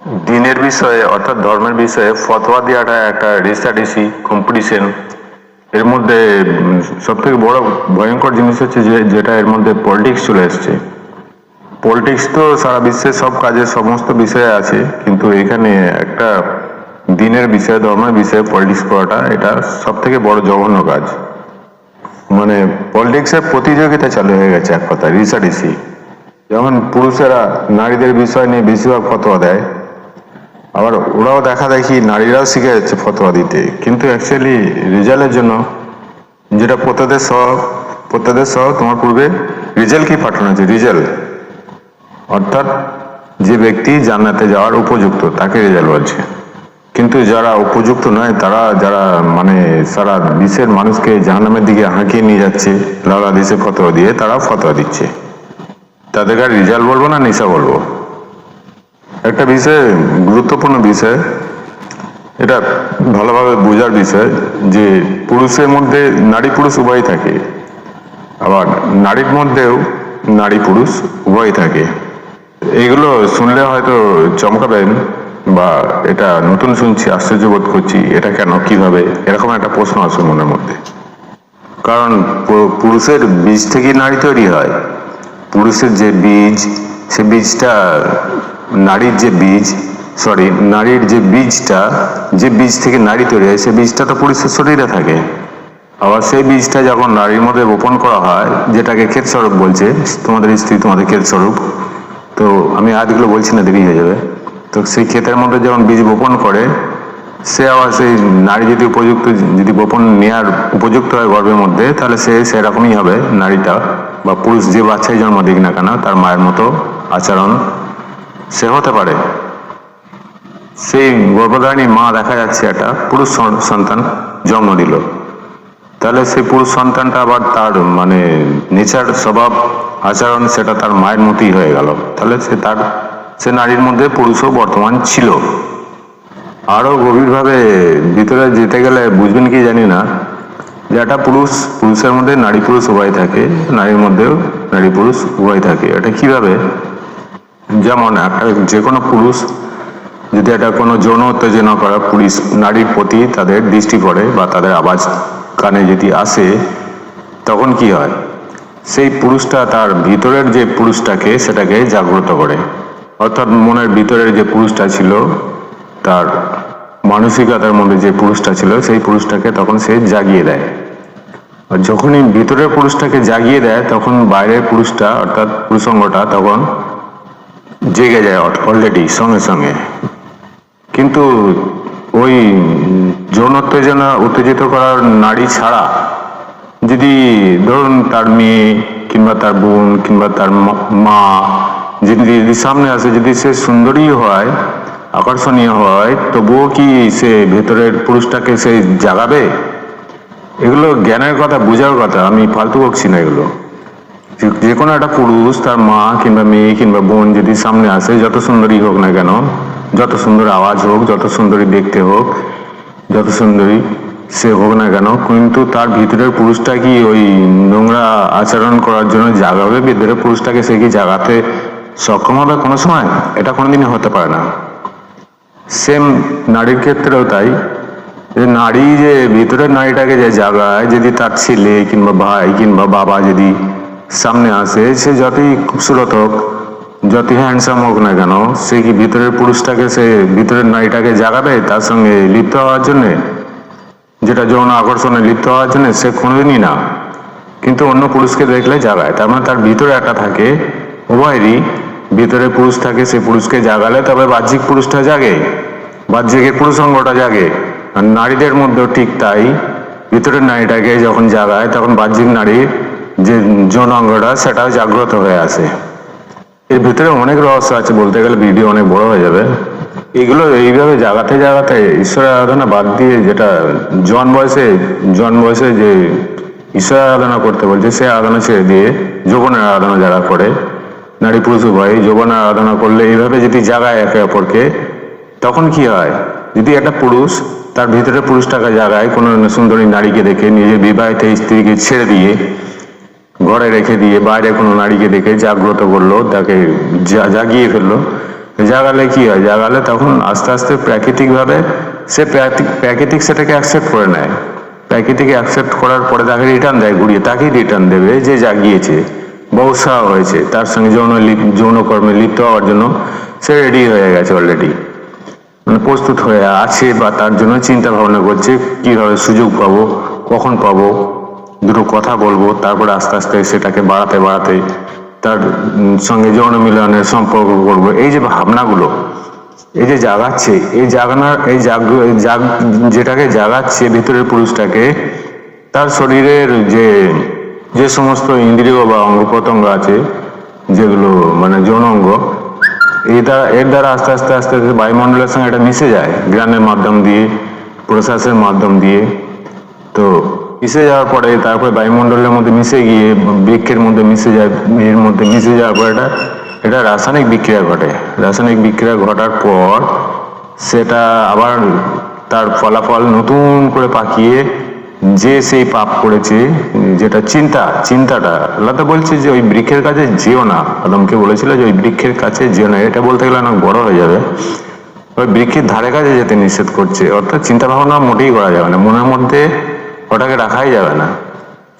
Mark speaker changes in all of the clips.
Speaker 1: দিনের বিষয়ে অর্থাৎ ধর্মের বিষয়ে ফতোয়া দেওয়াটা একটা রেসারেসি কম্পিটিশন এর মধ্যে সব থেকে বড় ভয়ঙ্কর জিনিস হচ্ছে যে, যেটা এর মধ্যে পলিটিক্স চলে এসছে। পলিটিক্স তো সারা বিশ্বের সব কাজে সমস্ত বিষয়ে আছে, কিন্তু এখানে একটা দিনের বিষয়ে, ধর্মের বিষয়ে পলিটিক্স করাটা এটা সব থেকে বড় জঘন্য কাজ। মানে পলিটিক্সের প্রতিযোগিতা চালু হয়ে গেছে এক কথা রিসার্ডিসি যেমন পুরুষেরা নারীদের বিষয় নিয়ে বেশিরভাগ ফতোয়া দেয় আবার ওরাও দেখা দেখি নারীরাও শিখে যাচ্ছে ফতোয়া দিতে। কিন্তু অ্যাকচুয়ালি রেজাল্টের জন্য যেটা প্রত্যাদেশ সহ প্রত্যাদেশ সহ তোমার পূর্বে রেজাল্ট কি পাঠানো হয়েছে? রেজাল্ট অর্থাৎ যে ব্যক্তি জান্নাতে যাওয়ার উপযুক্ত, তাকে রেজাল্ট বলছে। কিন্তু যারা উপযুক্ত নয়, তারা যারা মানে সারা বিশ্বের মানুষকে জাহান্নামের দিকে হাঁকিয়ে নিয়ে যাচ্ছে, লালা দেশে ফতোয়া দিয়ে তারা ফতোয়া দিচ্ছে। তাদেরকে রেজাল্ট বলব না, নেশা বলব? একটা বিষয়, গুরুত্বপূর্ণ বিষয়, এটা ভালোভাবে বোঝার বিষয় যে পুরুষের মধ্যে নারী পুরুষ উভয় থাকে, আবার নারীর মধ্যেও নারী পুরুষ উভয় থাকে। এগুলো শুনলে হয়তো চমকাবেন বা এটা নতুন শুনছি আশ্চর্য বোধ করছি, এটা কেন, কীভাবে, এরকম একটা প্রশ্ন আসে মনের মধ্যে। কারণ পুরুষের বীজ থেকেই নারী তৈরি হয়। পুরুষের যে বীজ, সে বীজটা নারীর যে বীজ সরি নারীর যে বীজটা, যে বীজ থেকে নারী তৈরি হয়, সে বীজটা তো পুরুষের শরীরে থাকে। আবার সেই বীজটা যখন নারীর মধ্যে রোপণ করা হয়, যেটাকে ক্ষেত স্বরূপ বলছে, তোমাদের স্ত্রী তোমাদের ক্ষেত স্বরূপ তো আমি আজগুলো বলছি না, দেরি হয়ে যাবে। তো সেই ক্ষেতের মধ্যে যখন বীজ বপন করে, সে আবার সেই নারী যদি উপযুক্ত, যদি বপন নেওয়ার উপযুক্ত হয় গর্ভের মধ্যে, তাহলে সে সেরকমই হবে নারীটা বা পুরুষ যে বাচ্চাই জন্ম দিক না কেন, তার মায়ের মতো আচরণ সে হতে পারে। সেই গর্ভধারিণী মা দেখা যাচ্ছে একটা পুরুষ সন্তান জন্ম দিল। তাহলে সেই পুরুষ সন্তানটা আবার তার মানে নেচার স্বভাব, আচরণ সেটা তার মায়ের মতোই হয়ে গেল। তাহলে সে তার, সে নারীর মধ্যে পুরুষও বর্তমান ছিল। আরও গভীরভাবে ভিতরে যেতে গেলে বুঝবেন কি জানি না, যে একটা পুরুষ, পুরুষের মধ্যে নারী পুরুষ উভয় থাকে, নারীর মধ্যেও নারী পুরুষ উভয় থাকে। এটা কীভাবে? যেমন যে কোনো পুরুষ, যদি একটা কোনো যৌন উত্তেজনা করা পুলিশ নারীর প্রতি তাদের দৃষ্টি পড়ে বা তাদের আওয়াজ কানে যদি আসে, তখন কি হয়? সেই পুরুষটা তার ভিতরের যে পুরুষটাকে সেটাকে জাগ্রত করে। অর্থাৎ মনের ভিতরের যে পুরুষটা ছিল, তার মানসিকতার মধ্যে যে পুরুষটা ছিল, সেই পুরুষটাকে তখন সে জাগিয়ে দেয়। আর যখনই ভিতরের পুরুষটাকে জাগিয়ে দেয়, তখন বাইরের পুরুষটা, অর্থাৎ পুরুষঙ্গটা তখন জেগে যায় অলরেডি, সঙ্গে সঙ্গে। কিন্তু ওই যৌন উত্তেজনা উত্তেজিত করার নারী ছাড়া, যদি ধরুন তার মেয়ে কিংবা তার বোন কিংবা তার মা যদি যদি সামনে আসে, যদি সে সুন্দরী হয়, আকর্ষণীয় হয়, তবুও কি সে ভেতরের পুরুষটাকে সে জাগাবে? এগুলো জ্ঞানের কথা, বোঝার কথা, আমি ফালতু বকছি না এগুলো। যে- কোনো একটা পুরুষ তার মা কিংবা মেয়ে কিংবা বোন যদি সামনে আসে, যত সুন্দরী হোক না কেন, যত সুন্দর আওয়াজ হোক, যত সুন্দরী দেখতে হোক, যত সুন্দরী সে হোক না কেন, কিন্তু তার ভিতরের পুরুষটা কি ওই নোংরা আচরণ করার জন্য জাগাবে? ভিতরের পুরুষটাকে সে কি জাগাতে সক্ষম হবে কোনো সময়? এটা কোনোদিনই হতে পারে না। সেম নারীর ক্ষেত্রেও তাই। যে নারী যে ভিতরের নারীটাকে যে জাগায়, যদি তার ছেলে কিংবা ভাই কিংবা বাবা যদি সামনে আসে সে যতই খুবসুরত হোক, যতই হ্যান্ডসাম হোক না কেন, সে কি ভিতরের পুরুষটাকে সে ভিতরের নারীটাকে জাগাবে তার সঙ্গে লিপ্ত হওয়ার জন্যে? যেটা যৌন আকর্ষণে লিপ্ত হওয়ার জন্য সে কোনোদিনই না। কিন্তু অন্য পুরুষকে দেখলে জাগায়। তার মানে তার ভিতরে একটা থাকে, উভয়েরই ভিতরে পুরুষ থাকে, সে পুরুষকে জাগালে তবে বাহ্যিক পুরুষটা জাগে বাহ্যিকের পুরুষঙ্গটা জাগে। আর নারীদের মধ্যেও ঠিক তাই, ভিতরের নারীটাকে যখন জাগায়, তখন বাহ্যিক নারীর যে যৌনাঙ্গটা সেটাও জাগ্রত হয়ে আসে এর ভিতরে অনেক রহস্য আছে, বলতে গেলে ভিডিও অনেক বড় হয়ে যাবে। এগুলো এইভাবে জাগাতে জাগাতে ঈশ্বরের আরাধনা বাদ দিয়ে যেটা জন বয়সে জন বয়সে যে ঈশ্বর আরাধনা করতে বলছে, সে আরাধনা ছেড়ে দিয়ে যৌবনের আরাধনা যারা করে, নারী পুরুষ উভয় যৌবনের আরাধনা করলে এইভাবে যদি জাগায় একে অপরকে, তখন কি হয়? যদি একটা পুরুষ তার ভিতরে পুরুষটাকে জাগায়, কোনো সুন্দরী নারীকে দেখে নিজের বিবাহিত স্ত্রীকে ছেড়ে দিয়ে ঘরে রেখে দিয়ে বাইরে কোনো নারীকে দেখে জাগ্রত করল, তাকে জাগিয়ে ফেলল। জাগালে কি হয়? জাগালে তখন আস্তে আস্তে প্রাকৃতিকভাবে সে প্রাকৃতিক- সেটাকে অ্যাকসেপ্ট করে নেয়। প্রাকৃতিক অ্যাকসেপ্ট করার পরে তাকে রিটার্ন দেয়, ঘুরিয়ে। তাকেই রিটার্ন দেবে যে জাগিয়েছে বা উৎসাহ হয়েছে, তার সঙ্গে যৌন যৌনকর্মে লিপ্ত হওয়ার জন্য সে রেডি হয়ে গেছে অলরেডি মানে প্রস্তুত হয়ে আছে বা তার জন্য চিন্তা ভাবনা করছে, কীভাবে সুযোগ পাবো, কখন পাবো। দুটো কথা বলব, তারপরে আস্তে আস্তে সেটাকে বাড়াতে বাড়াতে তার সঙ্গে যৌন মিলনের সম্পর্ক করব। এই যে ভাবনাগুলো, এই যে জাগাচ্ছে, এই জাগানোর এই জাগ জাগ, যেটাকে জাগাচ্ছে ভিতরের পুরুষটাকে, তার শরীরের যে যে সমস্ত ইন্দ্রিয় বা অঙ্গ প্রত্যঙ্গ আছে, যেগুলো মানে যৌন অঙ্গ এই দ্বারা এর দ্বারা আস্তে আস্তে আস্তে আস্তে বায়ুমণ্ডলের সঙ্গে এটা মিশে যায়, জ্ঞানের মাধ্যম দিয়ে প্রশ্বাসের মাধ্যম দিয়ে। তো মিশে যাওয়ার পরে তারপরে বায়ুমণ্ডলের মধ্যে মিশে গিয়ে, বৃক্ষের মধ্যে মিশে যায় এর মধ্যে মিশে যাওয়ার পর এটা এটা রাসায়নিক বিক্রিয়া ঘটে। রাসায়নিক বিক্রিয়া ঘটার পর সেটা আবার তার ফলাফল নতুন করে পাকিয়ে যে সেই পাপ করেছে, যেটা চিন্তা, চিন্তাটা, আল্লাহ তো বলছে যে ওই বৃক্ষের কাছে যেও না। আদমকে বলেছিল যে ওই বৃক্ষের কাছে যেও না। এটা বলতে গেলে অনেক বড় হয়ে যাবে। ওই বৃক্ষের ধারে কাছে যেতে নিষেধ করছে। অর্থাৎ চিন্তা ভাবনা মোটেই করা যাবে না। মনের মধ্যে ওটাকে রাখাই যাবে না।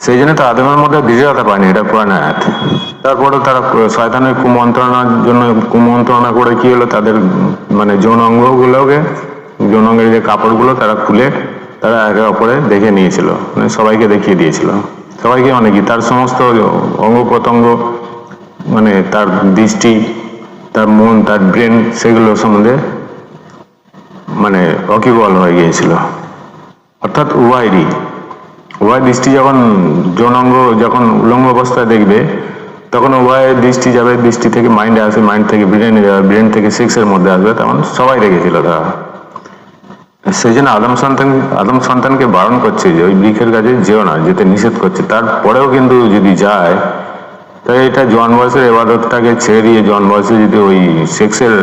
Speaker 1: সেই জন্য তো আদমের মধ্যে দৃঢ়তা পায়নি, এটা কোরআন আয়াত। তারপরে তারা শয়তানের কুমন্ত্রণার জন্য কুমন্ত্রণা করে কি হলো, তাদের মানে যৌন অঙ্গগুলোকে যৌন অঙ্গের যে কাপড়গুলো তারা খুলে তারা একে অপরে দেখে নিয়েছিল মানে সবাইকে দেখিয়ে দিয়েছিল। সবাইকে মানে কি, তার সমস্ত অঙ্গ প্রত্যঙ্গ মানে তার দৃষ্টি, তার মন, তার ব্রেন, সেগুলো সম্বন্ধে মানে অকিবল হয়ে গিয়েছিল। অর্থাৎ উভয়েরই উভয় দৃষ্টি যখন যৌনাঙ্গ, যখন উলঙ্গ অবস্থায় দেখবে, তখন উভয়ের দৃষ্টি যাবে, দৃষ্টি থেকে মাইন্ডে আসবে মাইন্ড থেকে ব্রেনে যাবে ব্রেন থেকে সেক্সের মধ্যে আসবে, তখন সবাই দেখেছিল তারা। সেই জন্য আদম সন্তান, আদম সন্তানকে বারণ করছে যে ওই বৃক্ষের কাছে যেও না, যেতে নিষেধ করছে। তারপরেও কিন্তু যদি যায় তাই এটা জন বয়সের এবাদতটাকে ছেড়ে দিয়ে জন বয়সে যদি ওই সেক্সের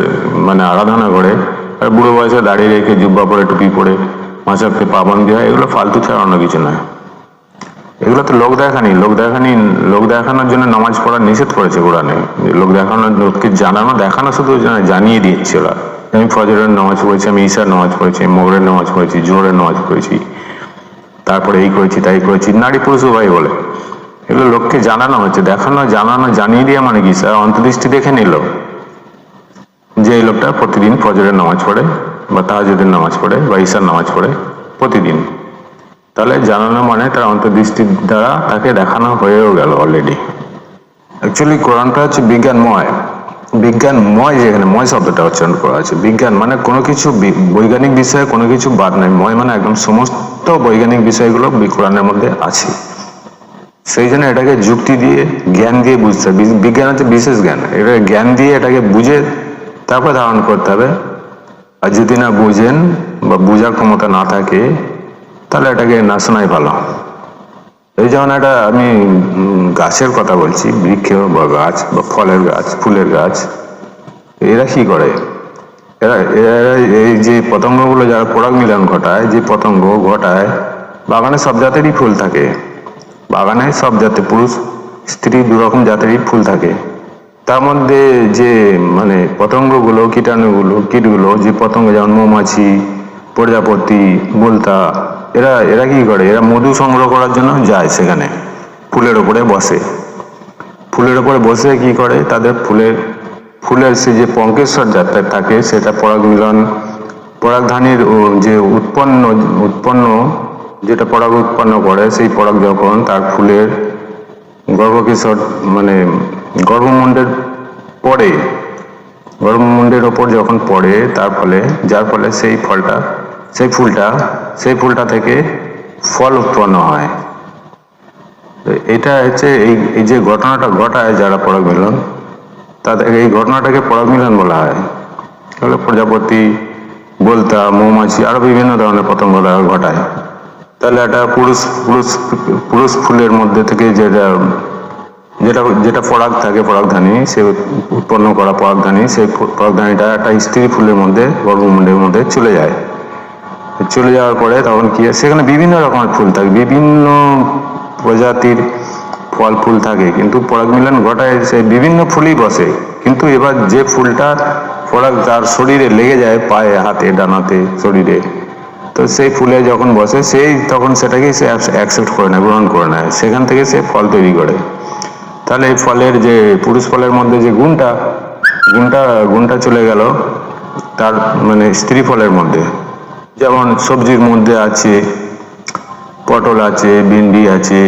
Speaker 1: মানে আরাধনা করে আর বুড়ো বয়সে দাঁড়িয়ে রেখে জুব্বা পরে টুপি পরে মাসাককে পাবন্দি হয়, এগুলো ফালতু ছাড়া অন্য কিছু নয়। এগুলো তো লোক দেখানি লোক দেখানি, লোক দেখানোর জন্য নামাজ পড়া নিষেধ করেছে কোরআনে। লোক দেখানোর লোককে জানানো, দেখানো শুধু জানা- জানিয়ে দিচ্ছে ওরা। আমি ফজরের নামাজ পড়েছি, আমি ঈশার নামাজ পড়েছি মগরের নামাজ পড়েছি, জোহরের নামাজ পড়েছি, তারপরে এই করেছি, তাই করেছি, নারী পুরুষ উভয় বলে। এগুলো লোককে জানানো হচ্ছে, দেখানো, জানানো, জানিয়ে দেওয়া মানে কি, স্যার? অন্তর্দৃষ্টি দেখে নিল যে এই লোকটা প্রতিদিন ফজরের নামাজ পড়ে, বা তাহাজুদের নামাজ পড়ে, বা ঈশার নামাজ পড়ে প্রতিদিন। তাহলে জানানো মানে তার অন্তর্দৃষ্টির দ্বারা তাকে দেখানো হয়েও গেল অলরেডি অ্যাকচুয়ালি কোরআনটা হচ্ছে বিজ্ঞানময়। বিজ্ঞানময় যেখানে, ময় শব্দটা উচ্চারণ করা আছে বিজ্ঞান মানে কোনো কিছু বৈজ্ঞানিক বিষয়ে কোনো কিছু বাদ নাই। ময় মানে একদম সমস্ত বৈজ্ঞানিক বিষয়গুলো কোরআনের মধ্যে আছে। সেই জন্য এটাকে যুক্তি দিয়ে, জ্ঞান দিয়ে বুঝতে হবে। বিজ্ঞান হচ্ছে বিশেষ জ্ঞান। এটা জ্ঞান দিয়ে এটাকে বুঝে তারপর ধারণ করতে হবে। আর যদি না বুঝেন বা বোঝার ক্ষমতা না থাকে তাহলে এটাকে না শোনাই ভালো। এই যেমন একটা আমি গাছের কথা বলছি, বৃক্ষ বা গাছ বা ফলের গাছ, ফুলের গাছ, এরা কি করে? এরা এরা এই যে পতঙ্গগুলো যারা পরাগ মিলন ঘটায়, যে পতঙ্গ ঘটায়, বাগানে সব জাতেরই ফুল থাকে। বাগানে সব জাতের পুরুষ, স্ত্রী, দু রকম জাতেরই ফুল থাকে। তার মধ্যে যে মানে পতঙ্গগুলো, কীটাণুগুলো, কীটগুলো, যে পতঙ্গ যেমন মৌমাছি, প্রজাপতি বলতা এরা এরা কি করে? এরা মধু সংগ্রহ করার জন্য যায় সেখানে, ফুলের ওপরে বসে। ফুলের ওপরে বসে কি করে? তাদের ফুলের ফুলের সে যে পঙ্কেশ্বর জাতটা থাকে, সেটা পরাগ পরাগধানীর যে উৎপন্ন উৎপন্ন, যেটা পরাগ উৎপন্ন করে, সেই পরাগ যখন তার ফুলের গর্ভকেশ্বর মানে গর্ভমুণ্ডের পরে, গর্ভমুণ্ডের ওপর যখন পড়ে, তার ফলে, যার ফলে সেই ফলটা, সেই ফুলটা সেই ফুলটা থেকে ফল উৎপন্ন হয়। এটা হচ্ছে এই এই যে ঘটনাটা ঘটায় যারা পরাগ মিলন, তাদের এই ঘটনাটাকে পরাগ মিলন বলা হয়। তাহলে প্রজাপতি বলতা মৌমাছি আরও বিভিন্ন ধরনের পতঙ্গ ঘটায়। তাহলে একটা পুরুষ পুরুষ পুরুষ ফুলের মধ্যে থেকে যেটা যেটা যেটা পরাগ থাকে, পরাগধানী, সে উৎপন্ন করা পরাগধানী, সেই পরাগধানীটা একটা স্ত্রী ফুলের মধ্যে গর্ভমুণ্ডের মধ্যে চলে যায়। চলে যাওয়ার পরে তখন কি সেখানে বিভিন্ন রকমের ফুল থাকে, বিভিন্ন প্রজাতির ফল ফুল থাকে, কিন্তু পরাগ মিলন ঘটায় সে বিভিন্ন ফুলই বসে, কিন্তু এবার যে ফুলটা পরাগ তার শরীরে লেগে যায় পায়ে, হাতে, ডানাতে, শরীরে, তো সেই ফুলে যখন বসে, সেই তখন সেটাকে সে অ্যাকসেপ্ট করে নেয়, গ্রহণ করে নেয়, সেখান থেকে সে ফল তৈরি করে। তাহলে এই ফলের যে পুরুষ ফলের মধ্যে যে গুণটা গুণটা গুণটা চলে গেল তার মানে স্ত্রী ফলের মধ্যে। যেমন সবজির মধ্যে আছে, পটল আছে, ভিন্ডি আছে,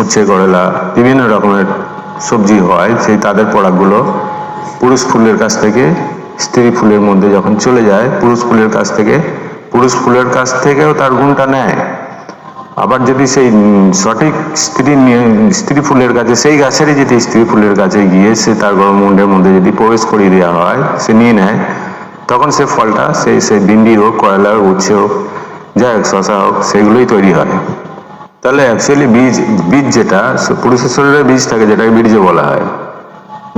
Speaker 1: উচ্ছে, করলা, বিভিন্ন রকমের সবজি হয়, সেই তাদের পরাগগুলো পুরুষ ফুলের কাছ থেকে, স্ত্রী ফুলের মধ্যে যখন চলে যায়, পুরুষ ফুলের কাছ থেকে, পুরুষ ফুলের কাছ থেকেও তার গুণটা নেয়। আবার যদি সেই সঠিক স্ত্রী স্ত্রী ফুলের কাছে, সেই গাছেরই যদি স্ত্রী ফুলের কাছে গিয়ে সে তার গর্ভমুণ্ডের মধ্যে যদি প্রবেশ করিয়ে দেওয়া হয়, সে নিয়ে নেয় তখন সে ফলটা সেই সেই ভিন্ডি হোক, কয়লা হোক, উচ্ছে হোক, যাই হোক শশা হোক, সেগুলোই তৈরি হয়। তাহলে অ্যাকচুয়ালি বীজ বীজ যেটা, সে- পুরুষের শরীরে বীজ থাকে, যেটাকে বীর্য বলা হয়।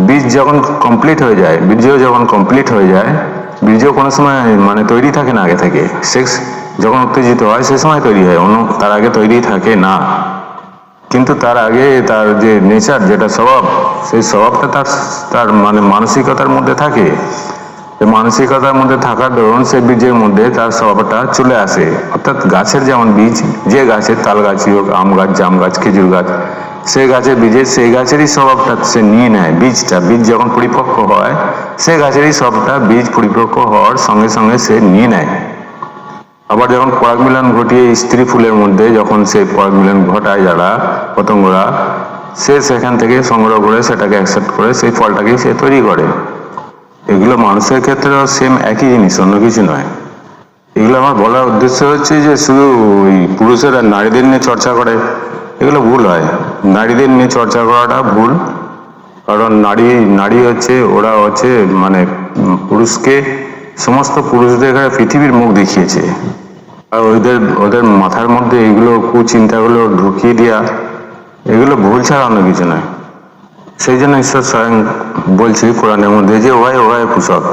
Speaker 1: বীজ যখন কমপ্লিট হয়ে যায়, বীর্য যখন কমপ্লিট হয়ে যায়, বীর্য কোনো সময় মানে তৈরি থাকে না আগে থেকে। সেক্স যখন উত্তেজিত হয়, সে সময় তৈরি হয়, অন্য তার আগে তৈরি থাকে না। কিন্তু তার আগে তার যে নেচার, যেটা স্বভাব, সেই স্বভাবটা তার তার মানে মানসিকতার মধ্যে থাকে। মানসিকতার মধ্যে থাকার দরুন সে বীজের মধ্যে তার স্বভাবটা চলে আসে। অর্থাৎ গাছের যেমন বীজ, যে গাছের তাল গাছই হোক, আম গাছ, জাম গাছ, খেজুর গাছ সেই গাছের বীজের, সেই গাছেরই স্বভাবটা সে নিয়ে নেয় বীজটা। বীজ যখন পরিপক্ক হয় সেই গাছেরই সবটা বীজ পরিপক্ক হওয়ার সঙ্গে সঙ্গে সে নিয়ে নেয়। আবার যখন পরাগ মিলন ঘটিয়ে স্ত্রী ফুলের মধ্যে যখন সেই পরাগ মিলন ঘটায় যারা পতঙ্গরা, সে সেখান থেকে সংগ্রহ করে সেটাকে অ্যাকসেপ্ট করে সেই ফলটাকে সে তৈরি করে। এগুলো মানুষের ক্ষেত্রেও সেম একই জিনিস, অন্য কিছু নয়। এগুলো আমার বলার উদ্দেশ্য হচ্ছে যে শুধু ওই পুরুষেরা নারীদের নিয়ে চর্চা করে, এগুলো ভুল হয়। নারীদের নিয়ে চর্চা করাটা ভুল। কারণ নারী নারী হচ্ছে, ওরা হচ্ছে মানে পুরুষকে, সমস্ত পুরুষদের পৃথিবীর মুখ দেখিয়েছে। আর ওদের ওদের মাথার মধ্যে এগুলো কুচিন্তাগুলো ঢুকিয়ে দেওয়া এগুলো ভুল ছাড়া অন্য কিছু নয়। সেই জন্য ঈশ্বর স্বয়ং বলছি কোরআনের মধ্যে যে ওয়াই ওয়াই পুষক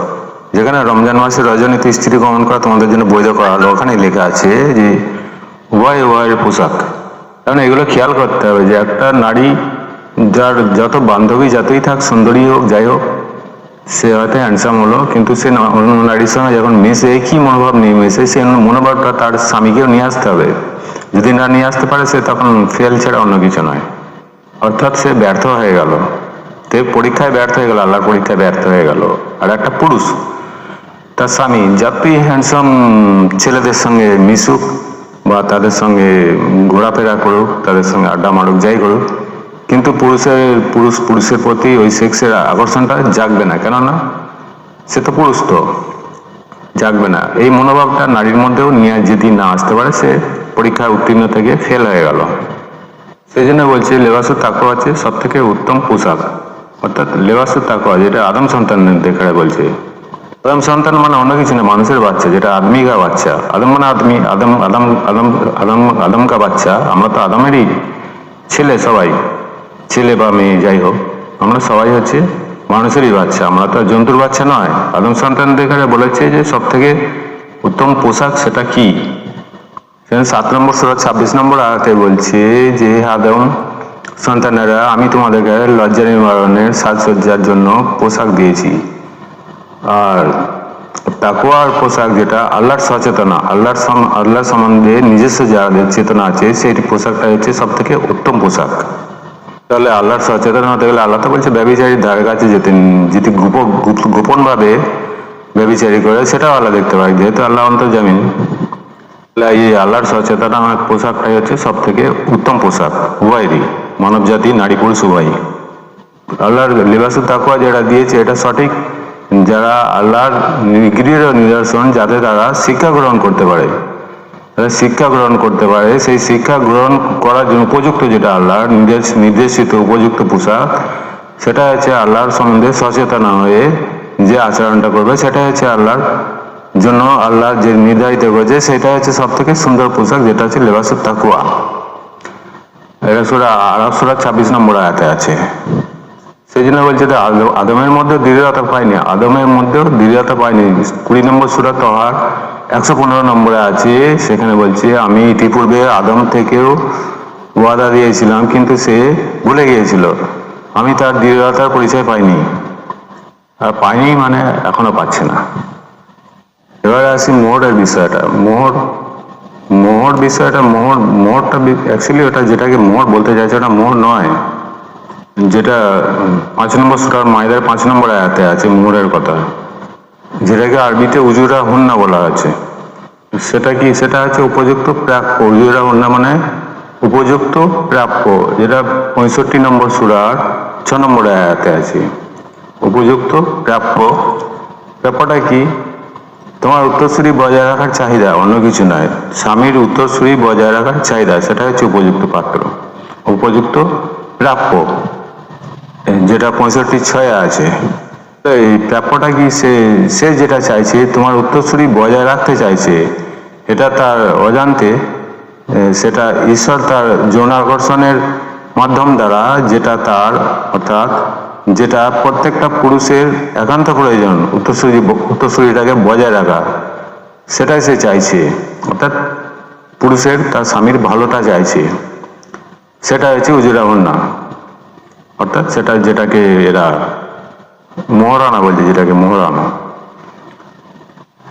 Speaker 1: যেখানে রমজান মাসে রজনীতি, স্ত্রী গমন করা তোমাদের জন্য বৈধ করা হলো ওখানে লেখা আছে যে ওয়াই ওয়াই পোশাক। কারণ এগুলো খেয়াল করতে হবে যে একটা নারী যার যত বান্ধবী যতই থাক, সুন্দরী হোক, যাই হোক, সে হয়তো হ্যান্ডসাম হলো, কিন্তু সে অন্য নারীর সঙ্গে যখন মেশে একই মনোভাব নিয়ে মেশে, সে মনোভাবটা তার স্বামীকেও নিয়ে আসতে হবে। যদি না নিয়ে আসতে পারে, সে তখন ফেল ছাড়া অন্য কিছু নয়। অর্থাৎ সে ব্যর্থ হয়ে গেল। তে পরীক্ষায় ব্যর্থ হয়ে গেল, আল্লাহর পরীক্ষায় ব্যর্থ হয়ে গেল। আর একটা পুরুষ, তার স্বামী, যতই হ্যান্ডসাম ছেলেদের সঙ্গে মিশুক বা তাদের সঙ্গে ঘোরাফেরা করুক, তাদের সঙ্গে আড্ডা মারুক, যাই করুক, কিন্তু পুরুষের, পুরুষ, পুরুষের প্রতি ওই সেক্সের আকর্ষণটা জাগবে না। কেননা, সে তো পুরুষ তো, জাগবে না। এই মনোভাবটা নারীর মধ্যেও নিয়ে যদি না আসতে পারে, সে পরীক্ষায় উত্তীর্ণ থেকে ফেল হয়ে গেল। সেই জন্য বলছি, লেবাসু তাকুয়া আছে সব থেকে উত্তম পোশাক। অর্থাৎ লেবাসু তাকুয়া যেটা আদম সন্তানের দেখায় বলছে। আদম সন্তান মানে অন্য কিছু না, মানুষের বাচ্চা, যেটা আদমিকা বাচ্চা। আদম মানে আদমি, আদম আদম আদম আদম, আদমকা বাচ্চা। আমরা তো আদমেরই ছেলে সবাই, ছেলে বা মেয়ে, যাই হোক। আমরা সবাই হচ্ছে মানুষেরই বাচ্চা। আমরা তো জন্তুর বাচ্চা নয়। আদম সন্তান দেখারে বলেছে যে সব থেকে উত্তম পোশাক সেটা কি? সাত নম্বর সুরা ছাব্বিশ নম্বর আয়াতে বলছে যে, আদম সন্তানেরা, আমি তোমাদেরকে লজ্জা নিবারণের সাজসজ্জার জন্য পোশাক দিয়েছি। আর তাকুয়ার পোশাক যেটা, আল্লাহর সচেতনা, আল্লাহর আল্লাহর সম্বন্ধে নিজস্ব যাদের চেতনা আছে সেই পোশাকটা হচ্ছে সব থেকে উত্তম পোশাক। তাহলে আল্লাহর সচেতন হতে গেলে আল্লাহ তো বলছে ব্যবিচারীর ধারে কাছে যেতে যদি গোপন ভাবে ব্যবিচারী করে, সেটাও আল্লাহ দেখতে পায়। যেহেতু আল্লাহ অন্তর্জামিন এই আল্লাহর সচেতনা পোশাকটাই হচ্ছে সব থেকে উত্তম পোশাক, উভয়েরই। মানব জাতি, নারী, পুরুষ, উভয়ই। আল্লাহর লিবাসু তাকুয়া যেটা দিয়েছে এটা সঠিক। যারা আল্লাহর গৃহ নিদর্শন, যাতে তারা শিক্ষা গ্রহণ করতে পারে। তারা শিক্ষা গ্রহণ করতে পারে। সেই শিক্ষা গ্রহণ করার জন্য উপযুক্ত যেটা আল্লাহর নির্দেশ, নির্দেশিত উপযুক্ত পোশাক সেটা হচ্ছে আল্লাহর সম্বন্ধে সচেতন হয়ে যে আচরণটা করবে সেটা হচ্ছে আল্লাহর জন্য আল্লাহ যে নির্ধারিত করেছে সেটা হচ্ছে সব থেকে সুন্দর পোশাক, যেটা হচ্ছে লেবাসুর তাকুয়া এটা সুরা আরব সুরা ছাব্বিশ নম্বর আয়াতে আছে। সেই জন্য বলছে যে আদ- আদমের মধ্যে দৃঢ়তা পায়নি, আদমের মধ্যেও দৃঢ়তা পায়নি। কুড়ি নম্বর সুরা তহার, একশো পনেরো নম্বরে আছে, সেখানে বলছে, আমি ইতিপূর্বে আদম থেকেও ওয়াদা দিয়েছিলাম, কিন্তু সে ভুলে গিয়েছিল। আমি তার দৃঢ়তার পরিচয় পাইনি। আর পাইনি মানে এখনও পাচ্ছে না। এবারে আসি মোহরের বিষয়টা। মোহর মোহর বিষয়টা, মোহর, মোহরটা অ্যাকচুয়ালি ওটা যেটাকে মোহর বলতে চাইছে ওটা মোহর নয়। যেটা পাঁচ নম্বর সুরার মায়েদের পাঁচ নম্বর আয়াতে আছে মোহরের কথা। যেটাকে আরবিতে উজুরা হুন্না বলা আছে সেটা কি? সেটা হচ্ছে উপযুক্ত প্রাপ্য। উজুরা হুন্না মানে উপযুক্ত প্রাপ্য। যেটা পঁয়ষট্টি নম্বর সুরার ছ নম্বর আয়াতে আছে। উপযুক্ত প্রাপ্য। ব্যাপারটা কি? তোমার উত্তরসূরি বজায় রাখার চাহিদা অন্য কিছু নয়। স্বামীর উত্তরসূরি বজায় রাখার চাহিদা, সেটা হচ্ছে উপযুক্ত পাত্র। উপযুক্ত প্রাপ্য। যেটা পঁয়ষট্টি ছয়ে আছে। তো এই প্রাপ্যটা কি সে সে যেটা চাইছে, তোমার উত্তরসূরি বজায় রাখতে চাইছে, এটা তার অজান্তে সেটা ঈশ্বর তার যৌন আকর্ষণের মাধ্যম দ্বারা, যেটা তার, অর্থাৎ যেটা প্রত্যেকটা পুরুষের একান্ত প্রয়োজন, উত্তরসূরি উত্তরসূরিটাকে বজায় রাখা। সেটাই সে চাইছে। অর্থাৎ পুরুষের তার স্বামীর ভালোটা চাইছে। সেটা হচ্ছে উজুরাহন্না অর্থাৎ সেটা যেটাকে এরা মোহরানা বলছে, যেটাকে মোহরানা।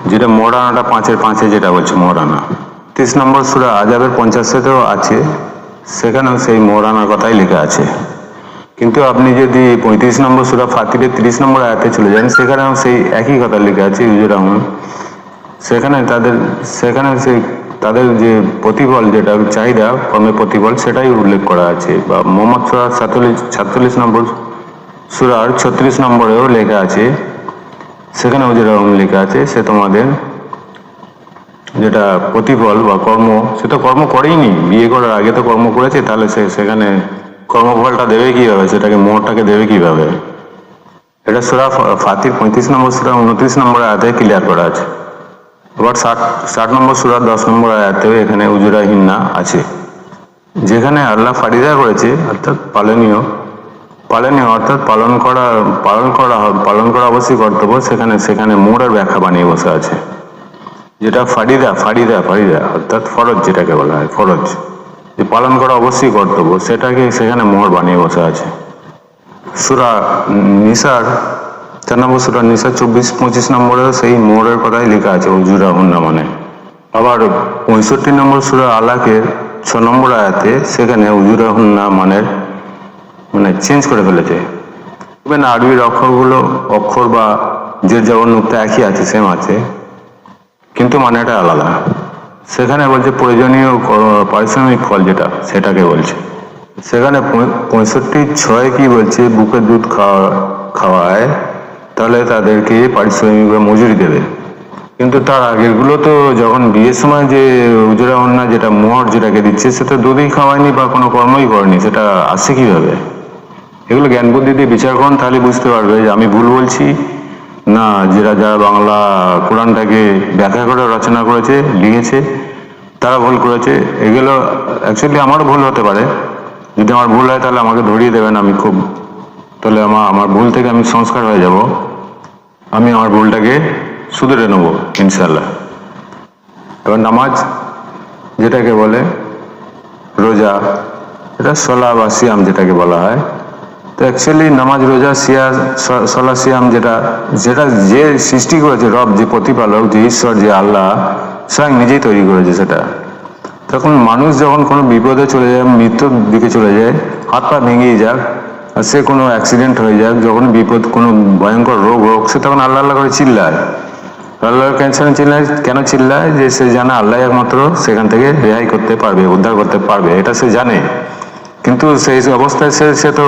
Speaker 1: যেটা মোহরানাটা পাঁচের পাঁচে যেটা বলছে, মোহরানা। তিরিশ নম্বর সুরা আজাবের পঞ্চাশেতেও আছে। সেখানেও সেই মোহরানার কথাই লেখা আছে। কিন্তু আপনি যদি পঁয়ত্রিশ নম্বর সুরা ফাতিরের তিরিশ নম্বর আয়াতে চলে যান, সেখানেও সেই একই কথা লেখা আছে, ইউজুর রহমান। সেখানে তাদের, সেখানে সেই তাদের যে প্রতিফল যেটা, চাহিদা কর্মের প্রতিফল, সেটাই উল্লেখ করা আছে। বা মোহাম্মদ সুরার সাতচল্লিশ সাতচল্লিশ নম্বর সুরার ছত্রিশ নম্বরেও লেখা আছে। সেখানেও যেরকম লেখা আছে, সে তোমাদের যেটা প্রতিফল বা কর্ম, সে তো কর্ম করেইনি, বিয়ে করার আগে তো কর্ম করেছে, তাহলে সে সেখানে কর্মফলটা দেবে কীভাবে? সেটাকে মোহরটাকে দেবে কীভাবে? এটা সুরা ফাতির পঁয়ত্রিশ নম্বর সুরা, উনত্রিশ নম্বর আয়াতে ক্লিয়ার করা আছে। আবার ষাট ষাট নম্বর সুরা, দশ নম্বর আয়াতেও এখানে উজুরা হিন্না আছে। যেখানে আল্লাহ ফারিদা করেছে, অর্থাৎ পালনীয়। পালনীয় অর্থাৎ পালন করা পালন করা পালন করা অবশ্যই কর্তব্য, সেখানে সেখানে মোড়ের ব্যাখ্যা বানিয়ে বসে আছে। যেটা ফারিদা ফারিদা ফারিদা, অর্থাৎ ফরজ যেটাকে বলা হয়, ফরজ। পালন করা অবশ্যই কর্তব্য। সেটাকে সেখানে মোহর বানিয়ে বসে আছে। সুরা নিসার, চার নম্বর সুরা নিসার চব্বিশ, পঁচিশ নম্বরেও সেই মোহরের কথাই লেখা আছে উজুরা হুন্না মানে আবার পঁয়ষট্টি নম্বর সুরা আলাকের ছ নম্বর আয়াতে সেখানে উজুরা হুন্না মানের মানে চেঞ্জ করে ফেলেছে। দেখবেন আরবির অক্ষরগুলো, অক্ষর বা যে যেমন একই আছে সেম আছে, কিন্তু মানেটা আলাদা। সেখানে বলছে প্রয়োজনীয় পারিশ্রমিক ফল যেটা, সেটাকে বলছে। সেখানে পঁয়ষট্টি ছয় কি বলছে, বুকের দুধ খাওয়া, খাওয়ায়, তাহলে তাদেরকে পারিশ্রমিক বা মজুরি দেবে। কিন্তু তার আগেরগুলো তো যখন বিয়ের সময় যে উজরা অন্যা যেটা মোহর যেটাকে দিচ্ছে সেটা দুধই খাওয়ায়নি বা কোনো কর্মই করেনি, সেটা আসে কীভাবে? এগুলো জ্ঞান বুদ্ধি দিয়ে বিচার করুন, তাহলে বুঝতে পারবে যে আমি ভুল বলছি। না যারা যারা বাংলা কোরআনটাকে ব্যাখ্যা করে, রচনা করেছে, লিখেছে, তারা ভুল করেছে। এগুলো অ্যাকচুয়ালি আমারও ভুল হতে পারে। যদি আমার ভুল হয়, তাহলে আমাকে ধরিয়ে দেবেন আমি খুব, তাহলে আমার আমার ভুল থেকে আমি সংস্কার হয়ে যাব। আমি আমার ভুলটাকে শুধরে নেব ইনশাল্লাহ এবার নামাজ, যেটাকে বলে রোজা, এটা সলা বা সিয়াম যেটাকে বলা হয়। তো অ্যাকচুয়ালি নামাজ, রোজা সিয়া সলা, সিয়াম যেটা যেটা যে সৃষ্টি করেছে রব, যে প্রতিপালক, যে ঈশ্বর, যে আল্লাহ, স্বয়ং নিজেই তৈরি করেছে সেটা। তখন মানুষ যখন কোনো বিপদে চলে যায়, মৃত্যুর দিকে চলে যায়, হাত পা ভেঙেই যাক সে কোনো অ্যাক্সিডেন্ট হয়ে যাক, যখন বিপদ, কোনো ভয়ঙ্কর রোগ হোক, সে তখন আল্লাহ আল্লাহ করে চিল্লায়। আল্লাহ ক্যান্সার চিল্লায়, কেন চিল্লায়? যে সে জানে আল্লাহ একমাত্র, সেখান থেকে রেহাই করতে পারবে, উদ্ধার করতে পারবে, এটা সে জানে। কিন্তু সেই অবস্থায় সে সে তো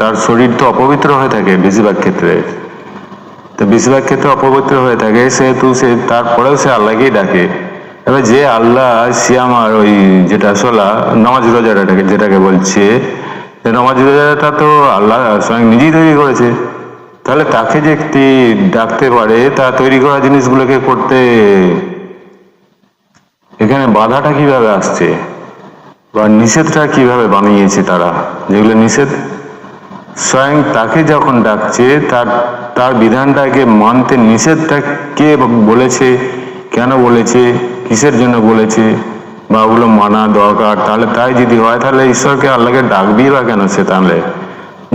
Speaker 1: তার শরীর তো অপবিত্র হয়ে থাকে বেশিরভাগ ক্ষেত্রে। তো বেশিরভাগ ক্ষেত্রে অপবিত্র হয়ে থাকে সেহেতু সে, তারপরেও সে আল্লাহকেই ডাকে। এবার যে আল্লাহ সিয়াম আমার ওই যেটা সোলা, নামাজ রোজাটাকে যেটাকে বলছে সে নামাজ রোজাটা তো আল্লাহ স্বয়ং নিজেই তৈরি করেছে। তাহলে তাকে যে একটি ডাকতে পারে, তা তৈরি করা জিনিসগুলোকে করতে এখানে বাধাটা কীভাবে আসছে? বা নিষেধটা কীভাবে বানিয়েছে তারা? যেগুলো নিষেধ? স্বয়ং তাকে যখন ডাকছে, তার তার বিধানটাকে মানতে নিষেধটা কে বলেছে? কেন বলেছে? কিসের জন্য বলেছে? বা ওগুলো মানা দরকার। তাহলে তাই যদি হয়, তাহলে ঈশ্বরকে আল্লাহকে ডাকবি বা কেন সে তাহলে?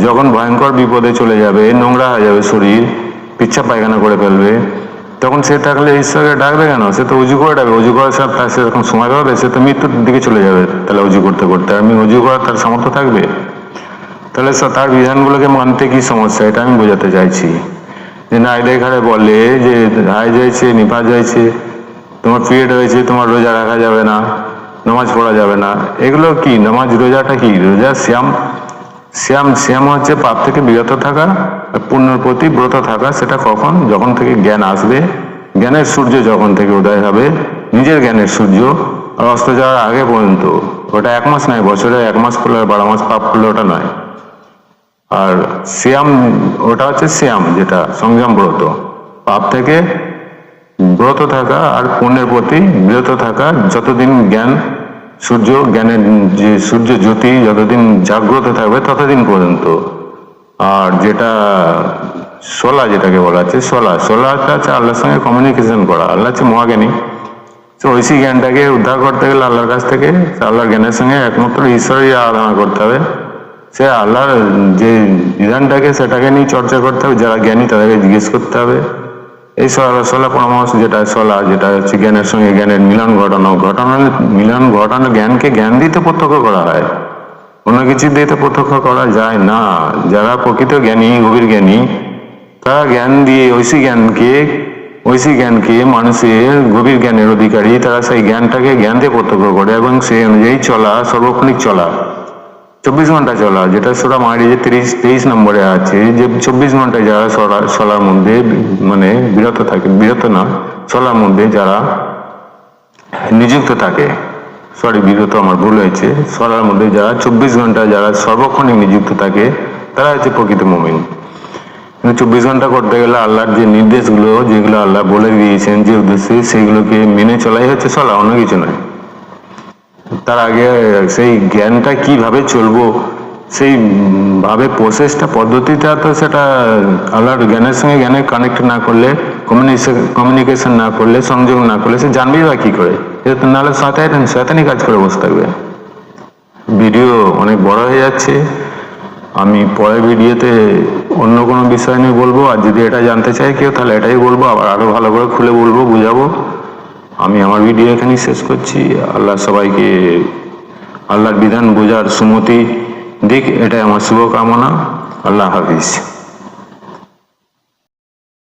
Speaker 1: যখন ভয়ঙ্কর বিপদে চলে যাবে, নোংরা হয়ে যাবে শরীর, পিচ্ছা পায়খানা করে ফেলবে। তখন সে থাকলে ঈশ্বরকে ডাকবে কেন? সে তো উজু করে ডাকবে। উজু করার সাথে তার সেরকম সময় পাবে। সে তো মৃত্যুর দিকে চলে যাবে তাহলে উজু করতে করতে। আমি উজু করার তার সামর্থ্য থাকবে? তাহলে তার বিধানগুলোকে মানতে কি সমস্যা? এটা আমি বোঝাতে চাইছি। যে না এটা এখানে বলে যে হাই যাইছে নিপা যাইছে, তোমার পিরিয়ড হয়েছে, তোমার রোজা রাখা যাবে না, নামাজ পড়া যাবে না। এগুলো কি? নামাজ রোজাটা কি? রোজা শ্যাম শ্যাম শ্যাম হচ্ছে পাপ থেকে বিরত থাকা পুণ্যের প্রতি ব্রত থাকা, সেটা কখন? যখন থেকে জ্ঞান আসবে। জ্ঞানের সূর্য যখন থেকে উদয় হবে, নিজের জ্ঞানের সূর্য। আর অস্ত যাওয়ার আগে পর্যন্ত, ওটা এক মাস নয়, বছরে এক মাস করলে আর বারো মাস পাপ করলে ওটা নয়। আর শ্যাম ওটা হচ্ছে শ্যাম যেটা সংযম ব্রত। পাপ থেকে ব্রত থাকা আর পুণ্যের প্রতি বিরত থাকা, যতদিন জ্ঞান সূর্য জ্ঞানের যে সূর্য জ্যোতি যতদিন জাগ্রত থাকবে ততদিন পর্যন্ত। আর যেটা সোলা যেটাকে বলা হচ্ছে, সোলা। সোলাটা হচ্ছে আল্লাহর সঙ্গে কমিউনিকেশন করা। আল্লাহ হচ্ছে মহাজ্ঞানী। তো ঐশী জ্ঞানটাকে উদ্ধার করতে গেলে আল্লাহর কাছ থেকে আল্লাহর জ্ঞানের সঙ্গে একমাত্র ঈশ্বরই আরাধনা করতে হবে। সে আল্লাহর যে বিধানটাকে সেটাকে নিয়ে চর্চা করতে হবে। যারা জ্ঞানী তাদেরকে জিজ্ঞেস করতে হবে। এই সলা পরামর্শ যেটা সলা, যেটা হচ্ছে জ্ঞানের সঙ্গে জ্ঞানের মিলন ঘটানো ঘটানোর মিলন ঘটানো জ্ঞানকে জ্ঞান দিতে প্রত্যক্ষ করা হয়। অন্য কিছু দিয়ে তো প্রত্যক্ষ করা যায় না। যারা প্রকৃত জ্ঞানী, গভীর জ্ঞানী, তারা জ্ঞান দিয়ে ঐশী জ্ঞানকে ঐশী জ্ঞানকে, মানুষের গভীর জ্ঞানের অধিকারী, তারা সেই জ্ঞানটাকে জ্ঞান দিয়ে প্রত্যক্ষ করে এবং সেই অনুযায়ী চলা, সর্বক্ষণিক চলা। চব্বিশ ঘণ্টা চলা যেটা সোরা মারি যে তিরিশ তেইশ নম্বরে আছে, যে চব্বিশ ঘন্টায় যারা সরা চলার মধ্যে মানে বিরত থাকে, বিরত না চলার মধ্যে যারা নিযুক্ত থাকে সরি বিরত, আমার ভুল হয়েছে চলার মধ্যে যারা চব্বিশ ঘণ্টা যারা সর্বক্ষণিক নিযুক্ত থাকে, তারা হচ্ছে প্রকৃত মোমিন। কিন্তু চব্বিশ ঘণ্টা করতে গেলে আল্লাহর যে নির্দেশগুলো, যেগুলো আল্লাহ বলে দিয়েছেন যে উদ্দেশ্যে, সেগুলোকে মেনে চলাই হচ্ছে চলা অন্য কিছু নয়। তার আগে সেই জ্ঞানটা কীভাবে চলবো, সেই ভাবে প্রসেসটা পদ্ধতিটা তো সেটা আল্লাহর জ্ঞানের সঙ্গে জ্ঞানের কানেক্ট না করলে কমিউনিকেশন না করলে, সংযোগ না করলে সে জানবেই বা কি করে। নাহলে শয়তান শয়তানি কাজ করে বসে থাকবে। ভিডিও অনেক বড় হয়ে যাচ্ছে। আমি পরের ভিডিওতে অন্য কোনো বিষয় নিয়ে বলব, আর যদি এটা জানতে চাই কেউ, তাহলে এটাই বলব, আবার আরও ভালো করে খুলে বলব, বুঝাবো। আমি আমার ভিডিও এখানেই শেষ করছি। আল্লাহ সবাইকে, আল্লাহর বিধান বোঝার সুমতি দিক, এটাই আমার শুভকামনা। আল্লাহ হাফিজ।